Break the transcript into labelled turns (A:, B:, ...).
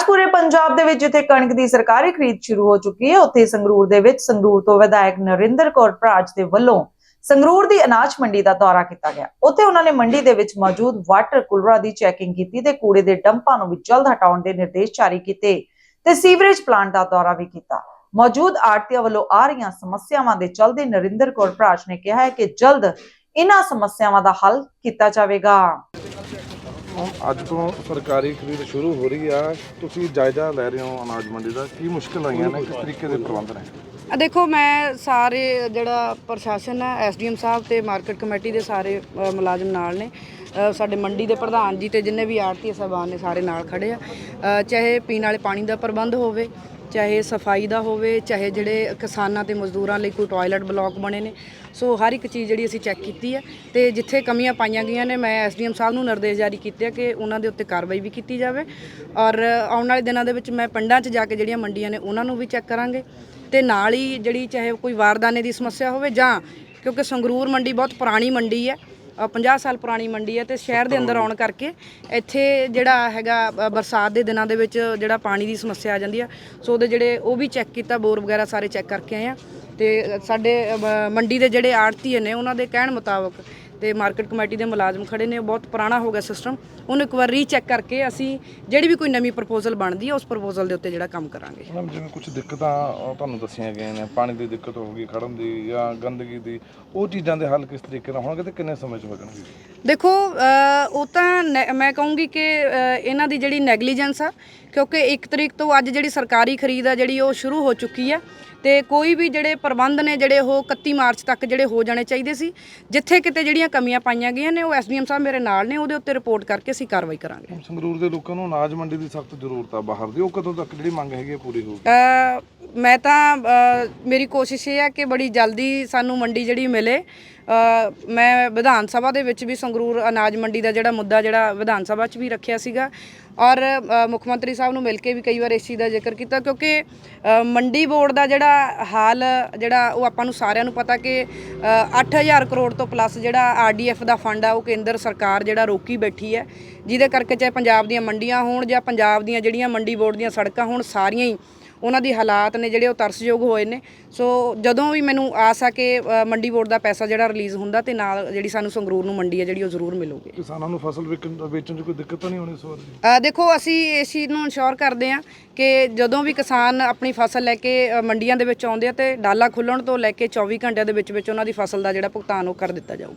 A: ਅੱਜ ਪੂਰੇ ਪੰਜਾਬ ਦੇ ਵਿੱਚ ਜਿੱਥੇ ਕਣਕ ਦੀ ਸਰਕਾਰੀ ਖਰੀਦ ਸ਼ੁਰੂ ਹੋ ਚੁੱਕੀ ਹੈ, ਉੱਥੇ ਸੰਗਰੂਰ ਦੇ ਵਿੱਚ ਸੰਗਰੂਰ ਤੋਂ ਵਿਧਾਇਕ ਨਰਿੰਦਰ ਕੌਰ ਭਰਾਜ ਦੇ ਵੱਲੋਂ ਸੰਗਰੂਰ ਦੀ ਅਨਾਜ ਮੰਡੀ ਦਾ ਦੌਰਾ ਕੀਤਾ ਗਿਆ। ਉੱਥੇ ਉਹਨਾਂ ਨੇ ਮੰਡੀ ਦੇ ਵਿੱਚ ਮੌਜੂਦ ਵਾਟਰ ਕੂਲਰਾਂ ਦੀ ਚੈਕਿੰਗ ਕੀਤੀ ਤੇ ਕੂੜੇ ਦੇ ਡੰਪਾਂ ਨੂੰ ਵੀ ਜਲਦ ਹਟਾਉਣ ਦੇ ਨਿਰਦੇਸ਼ ਜਾਰੀ ਕੀਤੇ ਤੇ ਸੀਵਰੇਜ ਪਲਾਂਟ ਦਾ ਦੌਰਾ ਵੀ ਕੀਤਾ। ਮੌਜੂਦ ਆੜਤੀਆਂ ਵੱਲੋਂ ਆ ਰਹੀਆਂ ਸਮੱਸਿਆਵਾਂ ਦੇ ਚਲਦੇ ਨਰਿੰਦਰ ਕੌਰ ਭਰਾਜ ਨੇ ਕਿਹਾ ਹੈ ਕਿ ਜਲਦ ਇਹਨਾਂ ਸਮੱਸਿਆਵਾਂ ਦਾ ਹੱਲ ਕੀਤਾ ਜਾਵੇਗਾ।
B: ਅੱਜ ਤੋਂ ਸਰਕਾਰੀ ਖਰੀਦ ਸ਼ੁਰੂ ਹੋ ਰਹੀ ਆ। ਤੁਸੀਂ ਜਾਇਜ਼ਾ ਲੈ ਰਹੇ ਹੋ ਅਨਾਜ ਮੰਡੀ ਦਾ। ਕੀ ਮੁਸ਼ਕਲ ਆਈਆਂ ਨੇ? ਕਿਸ ਤਰੀਕੇ ਦੇ ਪ੍ਰਬੰਧ ਨੇ?
C: ਆ ਦੇਖੋ ਮੈਂ ਸਾਰੇ ਜਿਹੜਾ ਪ੍ਰਸ਼ਾਸਨ ਹੈ ਐਸਡੀਐਮ ਸਾਹਿਬ ਤੇ ਮਾਰਕੀਟ ਕਮੇਟੀ ਦੇ ਸਾਰੇ ਅ, ਮੁਲਾਜ਼ਮ ਨਾਲ ਨੇ। ਅ, ਸਾਡੇ ਮੰਡੀ ਦੇ ਪ੍ਰਧਾਨ ਜੀ ਤੇ ਜਿੰਨੇ ਵੀ ਆੜਤੀ ਸਾਹਿਬਾਨ ਨੇ ਸਾਰੇ ਨਾਲ ਖੜੇ ਆ। ਅ, ਚਾਹੇ ਪੀਣ ਵਾਲੇ ਪਾਣੀ ਦਾ ਪ੍ਰਬੰਧ ਹੋਵੇ ਚਾਹੇ ਸਫ਼ਾਈ ਦਾ ਹੋਵੇ ਚਾਹੇ ਜਿਹੜੇ ਕਿਸਾਨਾਂ ਤੇ ਮਜ਼ਦੂਰਾਂ ਲਈ ਕੋਈ ਟਾਇਲਟ ਬਲਾਕ ਬਣੇ ਨੇ। ਸੋ ਹਰ ਇੱਕ ਚੀਜ਼ ਜਿਹੜੀ ਅਸੀਂ ਚੈੱਕ ਕੀਤੀ ਹੈ ਤੇ ਜਿੱਥੇ ਕਮੀਆਂ ਪਾਈਆਂ ਗਈਆਂ ਨੇ ਮੈਂ ਐਸਡੀਐਮ ਸਾਹਿਬ ਨੂੰ ਨਿਰਦੇਸ਼ ਜਾਰੀ ਕੀਤੇ ਆ ਕਿ ਉਹਨਾਂ ਦੇ ਉੱਤੇ ਕਾਰਵਾਈ ਵੀ ਕੀਤੀ ਜਾਵੇ। ਔਰ ਆਉਣ ਵਾਲੇ ਦਿਨਾਂ ਦੇ ਵਿੱਚ ਮੈਂ ਪਿੰਡਾਂ 'ਚ ਜਾ ਕੇ ਜਿਹੜੀਆਂ ਮੰਡੀਆਂ ਨੇ ਉਹਨਾਂ ਨੂੰ ਵੀ ਚੈੱਕ ਕਰਾਂਗੇ। ਤੇ ਨਾਲ ਹੀ ਜਿਹੜੀ ਚਾਹੇ ਕੋਈ ਵਾਰਦਾਨੇ ਦੀ ਸਮੱਸਿਆ ਹੋਵੇ ਜਾਂ ਕਿਉਂਕਿ ਸੰਗਰੂਰ ਮੰਡੀ ਬਹੁਤ ਪੁਰਾਣੀ ਮੰਡੀ ਹੈ ਅ, 50 ਸਾਲ ਪੁਰਾਣੀ ਮੰਡੀ ਹੈ ਤੇ ਸ਼ਹਿਰ ਦੇ ਅੰਦਰ ਆਉਣ ਕਰਕੇ ਇੱਥੇ ਜਿਹੜਾ ਹੈਗਾ ਬਰਸਾਤ ਦੇ ਦਿਨਾਂ ਦੇ ਵਿੱਚ ਜਿਹੜਾ ਪਾਣੀ ਦੀ ਸਮੱਸਿਆ ਆ ਜਾਂਦੀ ਆ ਸੋ ਉਹਦੇ ਜਿਹੜੇ ਉਹ ਵੀ ਚੈੱਕ ਕੀਤਾ ਬੋਰ ਵਗੈਰਾ ਸਾਰੇ ਚੈੱਕ ਕਰਕੇ ਆਏ ਆ ਤੇ ਸਾਡੇ ਮੰਡੀ ਦੇ ਜਿਹੜੇ ਆੜਤੀ ਨੇ ਉਹਨਾਂ ਦੇ ਕਹਿਣ ਮੁਤਾਬਕ ਤੇ ਮਾਰਕੀਟ ਕਮੇਟੀ ਦੇ ਮੁਲਾਜ਼ਮ ਖੜੇ ਨੇ ਉਹ ਬਹੁਤ ਪੁਰਾਣਾ ਹੋ ਗਿਆ ਸਿਸਟਮ ਉਹਨੂੰ ਇੱਕ ਵਾਰ ਰੀਚੈਕ ਕਰਕੇ ਅਸੀਂ ਜਿਹੜੀ ਵੀ ਕੋਈ ਨਵੀਂ ਪ੍ਰਪੋਜ਼ਲ ਬਣਦੀ ਹੈ ਉਸ ਪ੍ਰਪੋਜ਼ਲ ਦੇ ਉੱਤੇ ਜਿਹੜਾ ਕੰਮ ਕਰਾਂਗੇ।
B: ਮੈਮ ਜਿਵੇਂ ਕੁਝ ਦਿੱਕਤਾਂ ਤੁਹਾਨੂੰ ਦੱਸੀਆਂ ਗਈਆਂ ਨੇ ਪਾਣੀ ਦੀ ਦਿੱਕਤ ਹੋਊਗੀ ਖੜਨ ਦੀ ਜਾਂ ਗੰਦਗੀ ਦੀ ਉਹ ਚੀਜ਼ਾਂ ਦੇ ਹੱਲ ਕਿਸ ਤਰੀਕੇ ਨਾਲ ਹੋਣਗੇ ਤੇ ਕਿੰਨੇ ਸਮੇਂ 'ਚ ਹੋ ਜਾਣਗੇ
C: ਦੇਖੋ ਉਹ ਤਾਂ ਮੈਂ ਕਹੂੰਗੀ ਕਿ ਇਹਨਾਂ ਦੀ ਜਿਹੜੀ ਨੈਗਲੀਜੈਂਸ ਆ ਕਿਉਂਕਿ 1 ਤਰੀਕ ਤੋਂ ਅੱਜ ਜਿਹੜੀ ਸਰਕਾਰੀ ਖਰੀਦ ਆ ਜਿਹੜੀ ਉਹ ਸ਼ੁਰੂ ਹੋ ਚੁੱਕੀ ਹੈ ਤੇ ਕੋਈ ਵੀ ਜਿਹੜੇ ਪ੍ਰਬੰਧ ਨੇ ਜਿਹੜੇ ਉਹ 31 ਮਾਰਚ ਤੱਕ ਜਿਹੜੇ ਹੋ ਜਾਣੇ ਚਾਹੀਦੇ ਸੀ ਜਿੱਥੇ ਕਿਤੇ ਜਿਹੜੀਆਂ ਕਮੀਆਂ ਪਾਈਆਂ ਗਈਆਂ ਨੇ ਉਹ ਐਸਡੀਐਮ ਸਾਹਿਬ ਮੇਰੇ ਨਾਲ ਨੇ ਉਹਦੇ ਉੱਤੇ ਰਿਪੋਰਟ ਕਰਕੇ ਅਸੀਂ ਕਾਰਵਾਈ ਕਰਾਂਗੇ।
B: ਸੰਗਰੂਰ ਦੇ ਲੋਕਾਂ ਨੂੰ ਅਨਾਜ ਮੰਡੀ ਦੀ ਸਖਤ ਜ਼ਰੂਰਤ ਆ ਬਾਹਰ ਦੀ ਉਹ ਕਦੋਂ ਤੱਕ ਜਿਹੜੀ ਮੰਗ ਹੈਗੀ ਹੈ ਪੂਰੀ ਹੋਊਗੀ?
C: ਅ, ਮੈਂ ਤਾਂ ਮੇਰੀ ਕੋਸ਼ਿਸ਼ ਇਹ ਹੈ ਕਿ ਬੜੀ ਜਲਦੀ ਸਾਨੂੰ ਮੰਡੀ ਜਿਹੜੀ ਮਿਲੇ। ਮੈਂ ਵਿਧਾਨ ਸਭਾ ਦੇ ਵਿੱਚ ਵੀ ਸੰਗਰੂਰ ਅਨਾਜ ਮੰਡੀ ਦਾ ਜਿਹੜਾ ਮੁੱਦਾ ਜਿਹੜਾ ਵਿਧਾਨ ਸਭਾ 'ਚ ਵੀ ਰੱਖਿਆ ਸੀਗਾ। ਔਰ ਮੁੱਖ ਮੰਤਰੀ ਸਾਹਿਬ ਨੂੰ ਮਿਲ ਕੇ ਵੀ ਕਈ ਵਾਰ ਇਸ ਚੀਜ਼ ਦਾ ਜ਼ਿਕਰ ਕੀਤਾ ਕਿਉਂਕਿ ਮੰਡੀ ਬੋਰਡ ਦਾ ਜਿਹੜਾ ਹਾਲ ਜਿਹੜਾ ਉਹ ਆਪਾਂ ਨੂੰ ਸਾਰਿਆਂ ਨੂੰ ਪਤਾ ਕਿ ਅ, 8000 ਕਰੋੜ ਤੋਂ ਪਲੱਸ ਜਿਹੜਾ ਆਰਡੀਐਫ ਦਾ ਫੰਡ ਆ ਉਹ ਕੇਂਦਰ ਸਰਕਾਰ ਜਿਹੜਾ ਰੋਕੀ ਬੈਠੀ ਹੈ। ਜਿਹਦੇ ਕਰਕੇ ਚਾਹੇ ਪੰਜਾਬ ਦੀਆਂ ਮੰਡੀਆਂ ਹੋਣ ਜਾਂ ਪੰਜਾਬ ਦੀਆਂ ਜਿਹੜੀਆਂ ਮੰਡੀ ਬੋਰਡ ਦੀਆਂ ਸੜਕਾਂ ਹੋਣ ਸਾਰੀਆਂ ਹੀ ਉਹਨਾਂ ਦੀ ਹਾਲਾਤ ਨੇ ਜਿਹੜੇ ਉਹ ਤਰਸਯੋਗ ਹੋਏ ਨੇ। ਸੋ ਜਦੋਂ ਵੀ ਮੈਨੂੰ ਆਸ ਆ ਕਿ ਅ, ਮੰਡੀ ਬੋਰਡ ਦਾ ਪੈਸਾ ਜਿਹੜਾ ਰਿਲੀਜ਼ ਹੁੰਦਾ ਤੇ ਨਾਲ ਜਿਹੜੀ ਸਾਨੂੰ ਸੰਗਰੂਰ ਨੂੰ ਮੰਡੀ ਹੈ ਜਿਹੜੀ ਉਹ ਜ਼ਰੂਰ ਮਿਲੂਗੀ।
B: ਕਿਸਾਨਾਂ ਨੂੰ ਫਸਲ ਵੇਚਣ ਵੇਚਣ 'ਚ ਕੋਈ ਦਿੱਕਤ ਤਾਂ ਨਹੀਂ ਹੋਣੀ ਇਸ ਵਾਰ
C: ਦੇਖੋ ਅਸੀਂ ਇਸ ਚੀਜ਼ ਨੂੰ ਇਨਸ਼ੋਰ ਕਰਦੇ ਹਾਂ ਕਿ ਜਦੋਂ ਵੀ ਕਿਸਾਨ ਆਪਣੀ ਫਸਲ ਲੈ ਕੇ ਮੰਡੀਆਂ ਦੇ ਵਿੱਚ ਆਉਂਦੇ ਆ ਤੇ ਡਾਲਾ ਖੁੱਲਣ ਤੋਂ ਲੈ ਕੇ 24 ਘੰਟਿਆਂ ਦੇ ਵਿੱਚ ਵਿੱਚ ਉਹਨਾਂ ਦੀ ਫਸਲ ਦਾ ਜਿਹੜਾ ਭੁਗਤਾਨ ਉਹ ਕਰ ਦਿੱਤਾ ਜਾਊਗਾ।